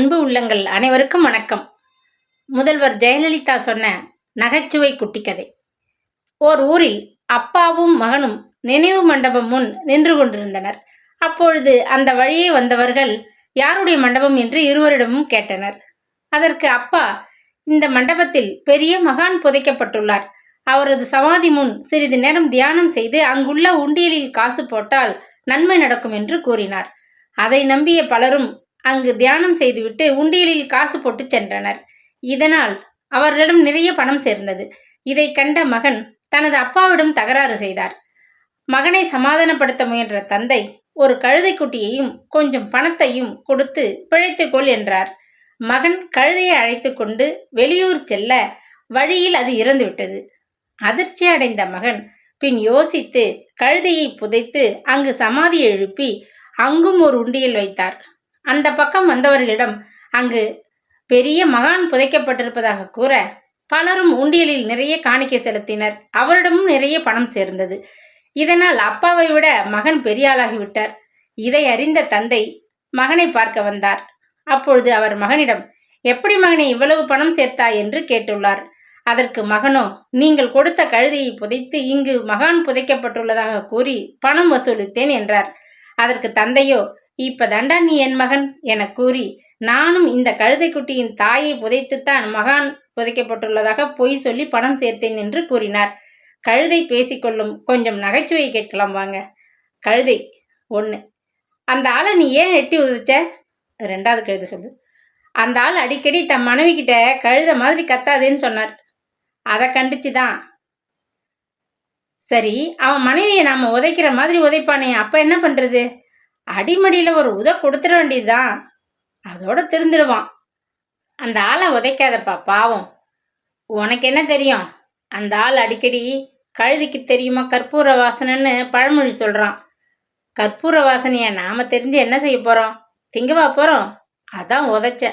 அன்பு உள்ளங்கள் அனைவருக்கும் வணக்கம். முதல்வர் ஜெயலலிதா சொன்ன நகைச்சுவை குட்டிக்கதை. ஓர் ஊரில் அப்பாவும் மகனும் நினைவு மண்டபம் முன் நின்று கொண்டிருந்தனர். அப்பொழுது அந்த வழியே வந்தவர்கள் யாருடைய மண்டபம் என்று இருவரிடமும் கேட்டனர். அதற்கு அப்பா இந்த மண்டபத்தில் பெரிய மகான் புதைக்கப்பட்டுள்ளார். அவரது சமாதி முன் சிறிது நேரம் தியானம் செய்து அங்குள்ள உண்டியலில் காசு போட்டால் நன்மை நடக்கும் என்று கூறினார். அதை நம்பிய பலரும் அங்கு தியானம் செய்துவிட்டு உண்டியலில் காசு போட்டு சென்றனர். இதனால் அவர்களிடம் நிறைய பணம் சேர்ந்தது. இதை கண்ட மகன் தனது அப்பாவிடம் தகராறு செய்தார். மகனை சமாதானப்படுத்த முயன்ற தந்தை ஒரு கழுதைக்குட்டியையும் கொஞ்சம் பணத்தையும் கொடுத்து பிழைத்துக்கொள் என்றார். மகன் கழுதையை அழைத்து கொண்டு வெளியூர் செல்ல வழியில் அது இறந்துவிட்டது. அதிர்ச்சி அடைந்த மகன் பின் யோசித்து கழுதையை புதைத்து அங்கு சமாதி எழுப்பி அங்கும் ஒரு உண்டியல் வைத்தார். அந்த பக்கம் வந்தவர்களிடம் அங்கு பெரிய மகான் புதைக்கப்பட்டிருப்பதாக கூற பலரும் உண்டியலில் நிறைய காணிக்கை செலுத்தினர். அவரிடமும் நிறைய பணம் சேர்ந்தது. இதனால் அப்பாவை விட மகன் பெரியாளாகிவிட்டார் இதை அறிந்த தந்தை மகனை பார்க்க வந்தார். அப்பொழுது அவர் மகனிடம் எப்படி மகனை இவ்வளவு பணம் சேர்த்தாய்? என்று கேட்டுள்ளார். அதற்கு மகனோ நீங்கள் கொடுத்த கழுதையை புதைத்து இங்கு மகான் புதைக்கப்பட்டுள்ளதாக கூறி பணம் வசூலித்தேன் என்றார். அதற்கு தந்தையோ இப்பதாண்டா நீ என் மகன் என கூறி நானும் இந்த கழுதைக்குட்டியின் தாயை புதைத்துத்தான் மகான் புதைக்கப்பட்டுள்ளதாக பொய் சொல்லி பணம் சேர்த்தேன் என்று கூறினார். கழுதை பேசிக்கொள்ளும் கொஞ்சம் நகைச்சுவை கேட்கலாம் வாங்க. கழுதை ஒன்று அந்த ஆளை நீ ஏன் எட்டி உதிச்ச? ரெண்டாவது கழுதை சொல்லு. அந்த ஆள் அடிக்கடி தன் மனைவி கிட்ட கழுத மாதிரி கத்தாதேன்னு சொன்னார். அதை கண்டிச்சு தான் சரி அவன் மனைவியை நாம உதைக்கிற மாதிரி உதைப்பானே அப்போ என்ன பண்ணுறது அடிமடியில் ஒரு உத கொடுத்துட வேண்டியதுதான். அதோட திருந்துடுவான். அந்த ஆளை உதைக்காதப்பா பாவம். உனக்கு என்ன தெரியும்? அந்த ஆள் அடிக்கடி கழுதிக்கு தெரியுமா கற்பூர வாசனைன்னு பழமொழி சொல்கிறான் கற்பூர வாசனையை நாம் தெரிஞ்சு என்ன செய்ய போகிறோம் திங்கவா போகிறோம் அதான் உதைச்ச.